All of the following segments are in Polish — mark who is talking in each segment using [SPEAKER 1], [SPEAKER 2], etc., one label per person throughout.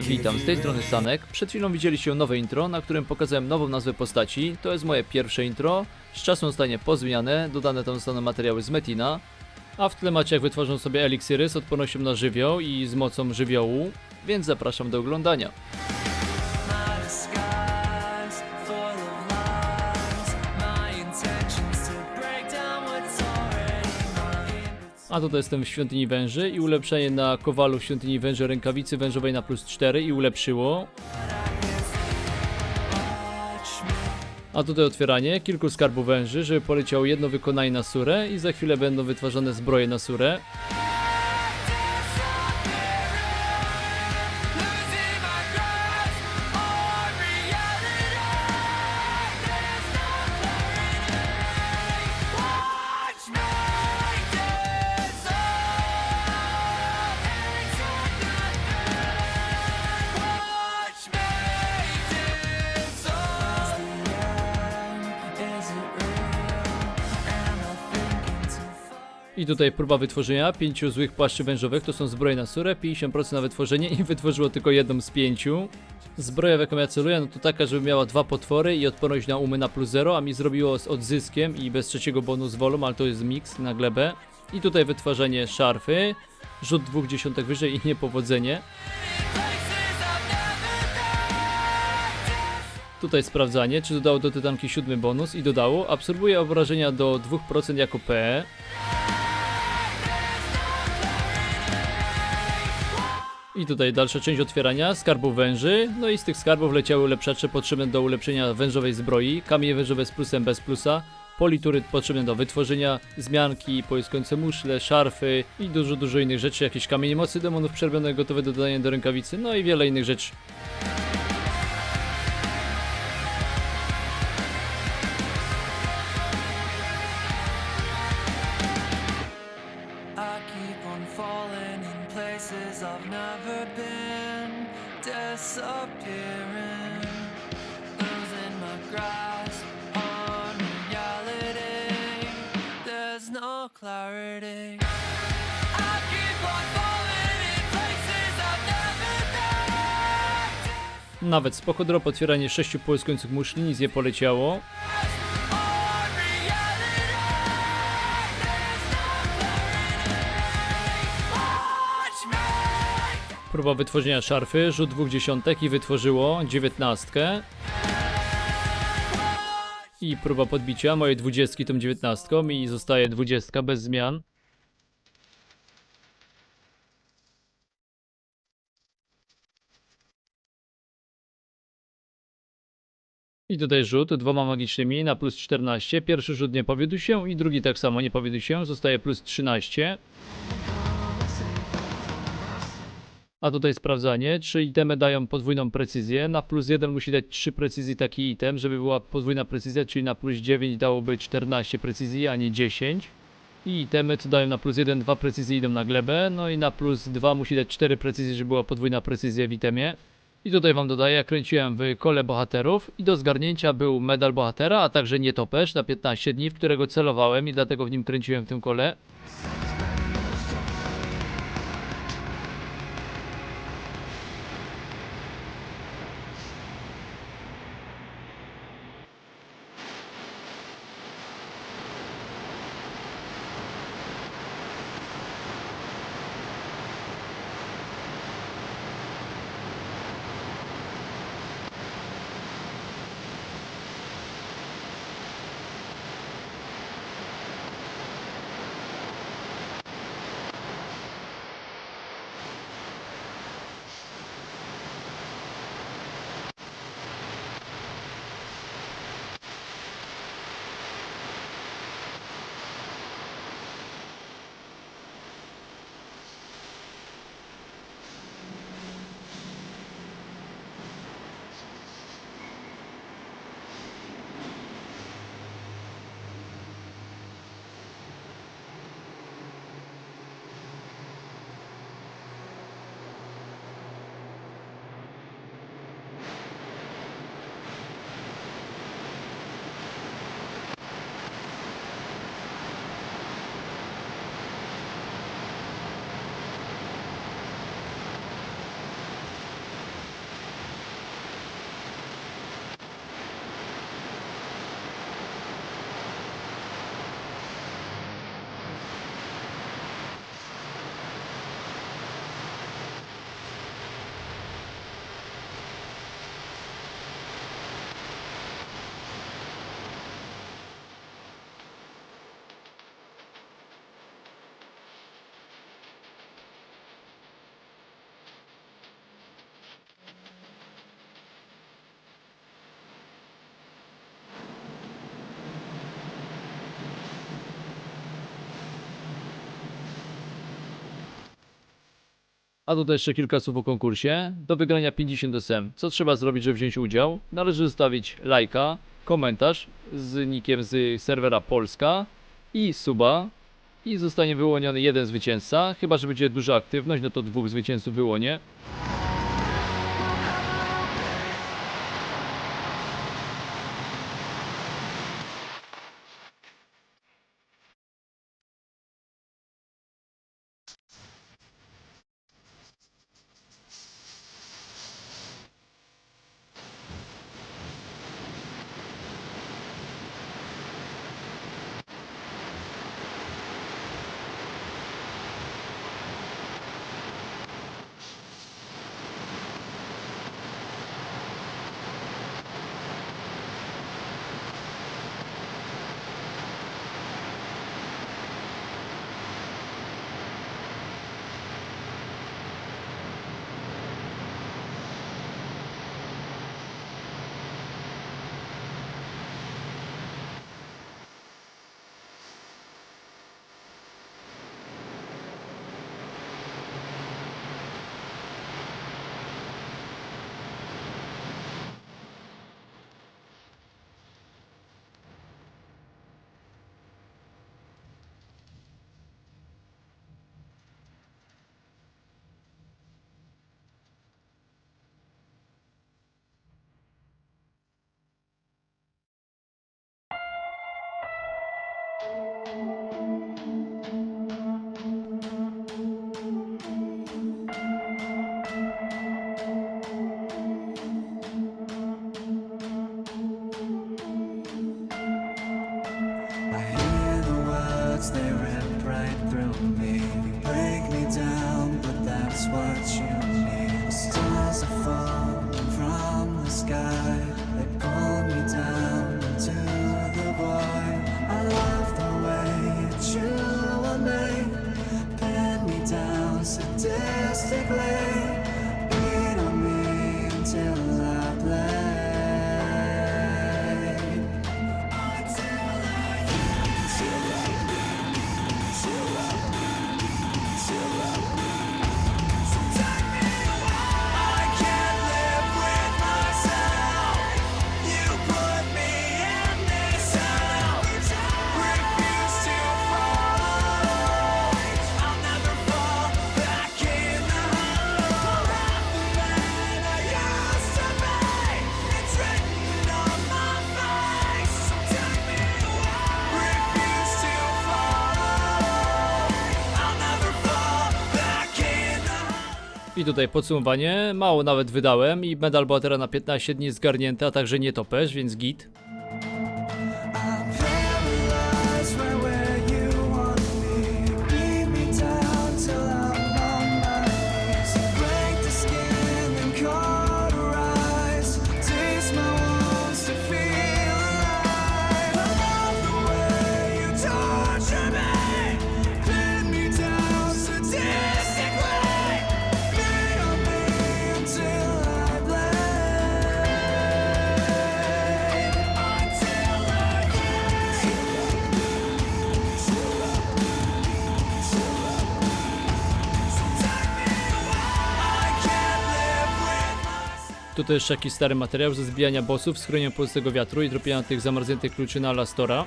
[SPEAKER 1] Witam, z tej strony Sanek. Przed chwilą widzieliście nowe intro, na którym pokazałem nową nazwę postaci. To jest moje pierwsze intro. Z czasem zostanie pozmieniane, dodane tam zostaną materiały z Metina. A w tle macie jak wytworzą sobie eliksiry z odpornością na żywioł i z mocą żywiołu, więc zapraszam do oglądania. A tutaj jestem w świątyni węży i ulepszenie na kowalu w świątyni węży rękawicy wężowej na plus 4 i ulepszyło. A tutaj otwieranie kilku skarbów węży, żeby poleciało jedno wykonanie na surę i za chwilę będą wytwarzane zbroje na surę.
[SPEAKER 2] I
[SPEAKER 1] tutaj próba wytworzenia pięciu złych płaszczy wężowych, to są zbroje na surę, 50% na wytworzenie i wytworzyło tylko jedną z pięciu. Zbroja w jaką ja celuję, no to taka, żeby miała dwa potwory i odporność na umy na plus 0, a mi zrobiło z odzyskiem i bez trzeciego bonus wolą, ale to jest miks na glebę. I tutaj wytwarzanie szarfy, rzut dwóch dziesiątek wyżej i niepowodzenie. Tutaj sprawdzanie, czy dodało do tytanki siódmy bonus i dodało. Absorbuje obrażenia do 2% jako PE. I tutaj dalsza część otwierania. Skarbów węży. No i z tych skarbów leciały ulepszacze potrzebne do ulepszenia wężowej zbroi, kamienie wężowe z plusem bez plusa, politury potrzebne do wytworzenia, zmianki, poiskujące muszle, szarfy i dużo, dużo innych rzeczy, jakieś kamienie mocy demonów przerbione gotowe do dodania do rękawicy, no i wiele innych rzeczy. Nawet spoko drop, otwieranie sześciu połyskujących muszli, nic nie poleciało. Próba wytworzenia szarfy, rzut dwóch dziesiątek i wytworzyło dziewiętnastkę. I próba podbicia mojej dwudziestki tą dziewiętnastką i zostaje dwudziestka bez zmian. I tutaj rzut dwoma magicznymi na plus 14. Pierwszy rzut nie powiódł się i drugi tak samo nie powiódł się. Zostaje plus 13. A tutaj sprawdzanie, czy itemy dają podwójną precyzję. Na plus 1 musi dać 3 precyzji taki item, żeby była podwójna precyzja, czyli na plus 9 dałoby 14 precyzji, a nie 10. I itemy, co dają na plus 1, 2 precyzje idą na glebę, no i na plus 2 musi dać 4 precyzje, żeby była podwójna precyzja w itemie. I tutaj wam dodaję, kręciłem w kole bohaterów i do zgarnięcia był medal bohatera, a także nietoperz na 15 dni, w którego celowałem i dlatego w nim kręciłem w tym kole. A tutaj jeszcze kilka słów o konkursie. Do wygrania 50 SM. Co trzeba zrobić, żeby wziąć udział? Należy zostawić lajka, komentarz z nickiem z serwera Polska i suba. I zostanie wyłoniony jeden zwycięzca. Chyba, że będzie duża aktywność, no to dwóch zwycięzców wyłonię.
[SPEAKER 3] What you
[SPEAKER 1] tutaj podsumowanie. Mało nawet wydałem i medal bohatera na 15 dni zgarnięty, a także nie topesz, więc git. Tutaj jeszcze jakiś stary materiał ze zbijania bossów, z chronią polskiego wiatru i dropienia tych zamarzniętych kluczy na Alastora.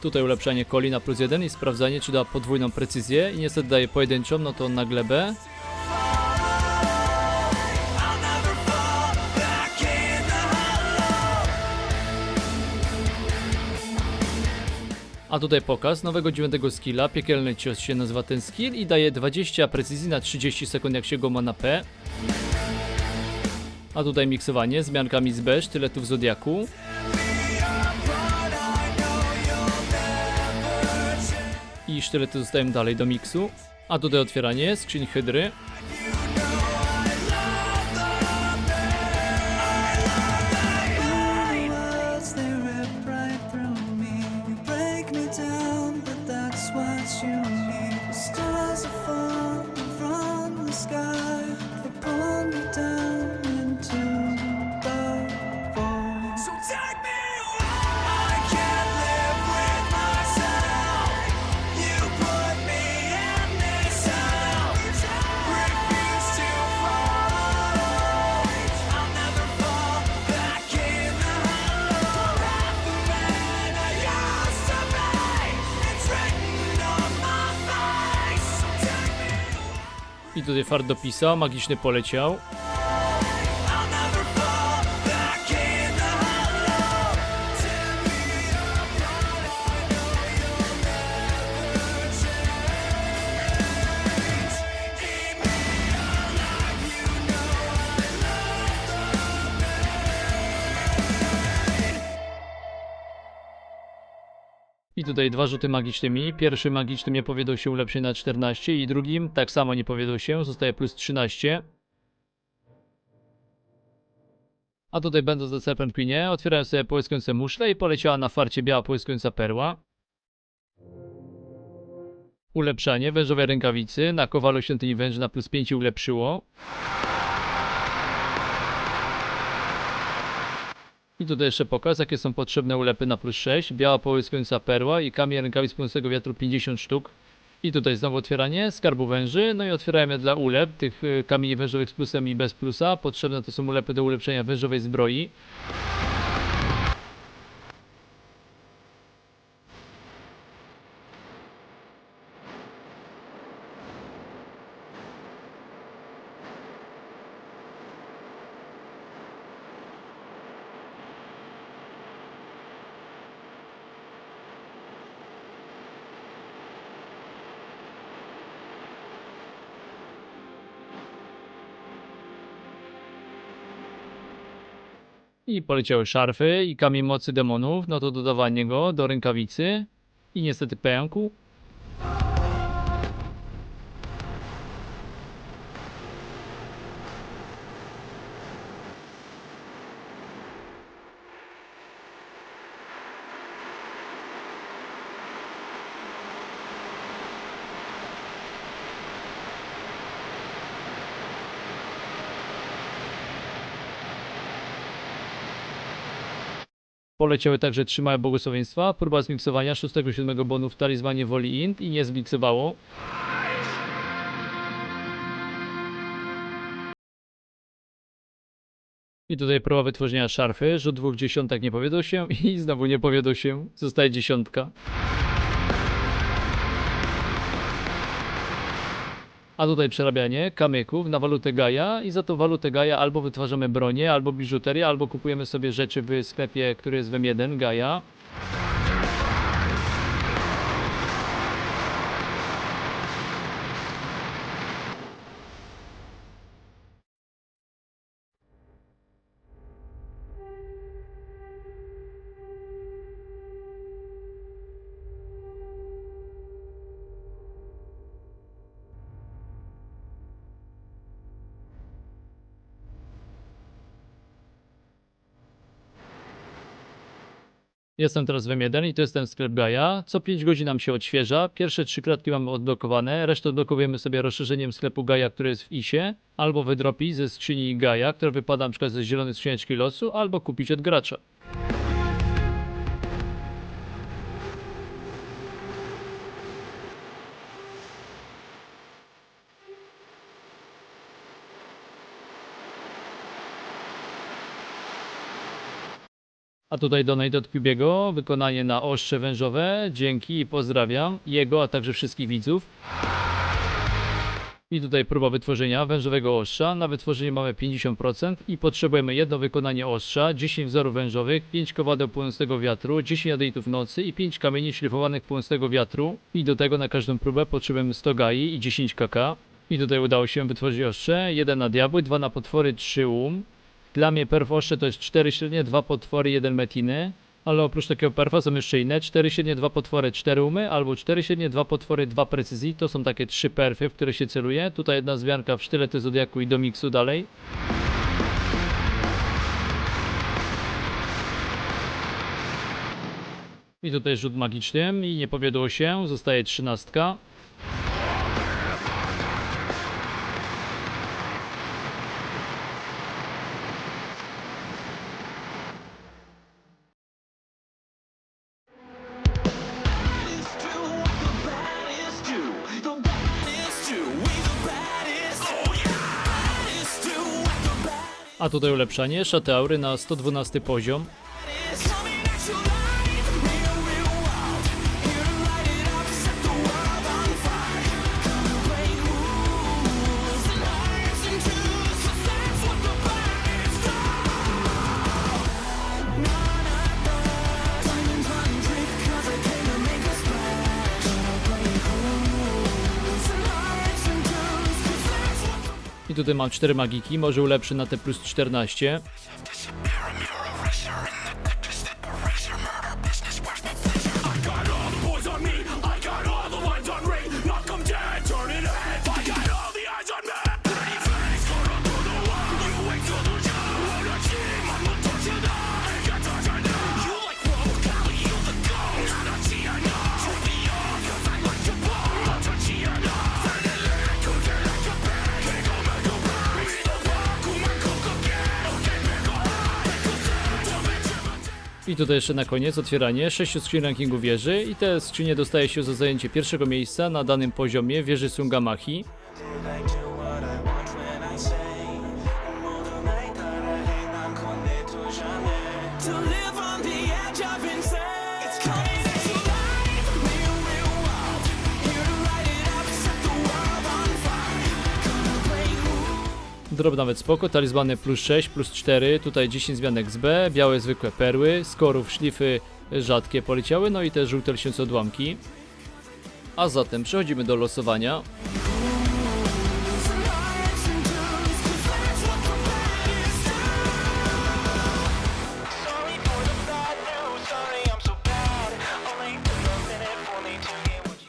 [SPEAKER 1] Tutaj ulepszanie coli na plus 1 i sprawdzanie czy da podwójną precyzję i niestety daje pojedynczą, no to na glebę. A tutaj pokaz nowego dziewiątego skilla, piekielny cios się nazywa ten skill i daje 20 precyzji na 30 sekund jak się go ma na P. A tutaj miksowanie, zmiankami z B, sztyletów Zodiaku. I sztylety zostają dalej do miksu. A tutaj otwieranie, skrzyń hydry. Tutaj fart dopisał, magiczny poleciał. Tutaj dwa rzuty magicznymi. Pierwszy magiczny nie powiedział się ulepszy na 14 i drugim tak samo nie powiedział się, zostaje plus 13. A tutaj będąc do Serpent Queenie, otwierałem sobie połyskujące muszle i poleciała na farcie biała połyskująca perła. Ulepszanie wężowej rękawicy na kowalu świątyni węży na plus 5 ulepszyło. I tutaj jeszcze pokaz, jakie są potrzebne ulepy na plus 6. Biała połyskująca perła i kamień rękawic płynącego wiatru 50 sztuk. I tutaj znowu otwieranie skarbu węży. No i otwieramy dla ulep tych y, kamieni wężowych z plusem i bez plusa. Potrzebne to są ulepy do ulepszenia wężowej zbroi. I poleciały szarfy i kamień mocy demonów. No to dodawanie go do rękawicy. I niestety pękł. Poleciały także trzy małe błogosławieństwa. Próba zmiksowania 6-7 bonu w talizmanie woli int i nie zmiksowało. I tutaj próba wytworzenia szarfy. Rzut dwóch dziesiątek nie powiedział się i znowu nie powiedział się. Zostaje dziesiątka. A tutaj przerabianie kamyków na walutę Gaia i za tą walutę Gaia albo wytwarzamy bronię, albo biżuterię, albo kupujemy sobie rzeczy w sklepie, który jest w M1 Gaia. Jestem teraz w M1 i to jest ten sklep Gaia. Co 5 godzin nam się odświeża. Pierwsze trzy klatki mamy odblokowane, resztę odblokowujemy sobie rozszerzeniem sklepu Gaia, który jest w ISie, albo wydropi ze skrzyni Gaia, która wypada przykład ze zielonej skrzyneczki losu, albo kupić od gracza. A tutaj donate od Kubiego, wykonanie na ostrze wężowe. Dzięki i pozdrawiam jego, a także wszystkich widzów. I tutaj próba wytworzenia wężowego ostrza. Na wytworzenie mamy 50% i potrzebujemy jedno wykonanie ostrza, 10 wzorów wężowych, 5 kowadeł płynącego wiatru, 10 jadeitów nocy i 5 kamieni szlifowanych płynącego wiatru. I do tego na każdą próbę potrzebujemy 100 gai i 10 kk. I tutaj udało się wytworzyć ostrze. Jeden na diabły, dwa na potwory, 3 um. Dla mnie perf ostrze to jest 4 średnie, 2 potwory, 1 metiny. Ale oprócz takiego perfa są jeszcze inne. 4 średnie, 2 potwory, 4 umy, albo 4 średnie, 2 potwory, 2 precyzji. To są takie trzy perfy, w które się celuje. Tutaj jedna zmianka w sztylety Zodiaku i do miksu dalej. I tutaj rzut magiczny i nie powiedziało się, zostaje trzynastka. Tutaj ulepszanie, szaty aury na 112 poziom. Tutaj mam 4 magiki, może ulepszy na te plus 14.
[SPEAKER 4] I
[SPEAKER 1] tutaj jeszcze na koniec otwieranie 6 skrzyń rankingu wieży i te skrzynie dostaje się za zajęcie pierwszego miejsca na danym poziomie wieży Sungamachi. Drop nawet spoko, talizmany plus 6, plus 4, tutaj 10 zmianek z B, białe zwykłe perły, skorów, szlify rzadkie poleciały, no i te żółte lśniące odłamki. A zatem przechodzimy do losowania.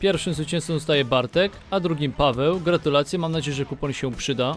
[SPEAKER 1] Pierwszym zwycięzcą zostaje Bartek, a drugim Paweł. Gratulacje, mam nadzieję, że kupon się przyda.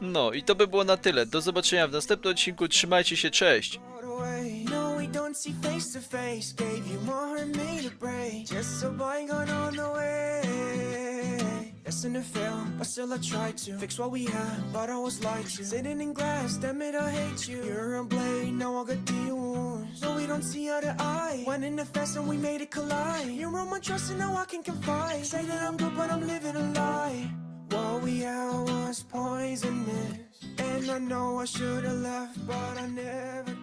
[SPEAKER 5] No i to by było na tyle. Do zobaczenia w następnym odcinku. Trzymajcie się, cześć!
[SPEAKER 3] No, see a fail, but still I tried to fix what we had, but I was. Sitting in glass, damn it, I hate you. You're a blade, now I got the wounds. No, we don't see eye to eye. Went in the fast and we made it collide. You're my trust and now I can confide. Say that I'm good, but I'm living a lie. What we had was poisonous. And I know I should've left, but I never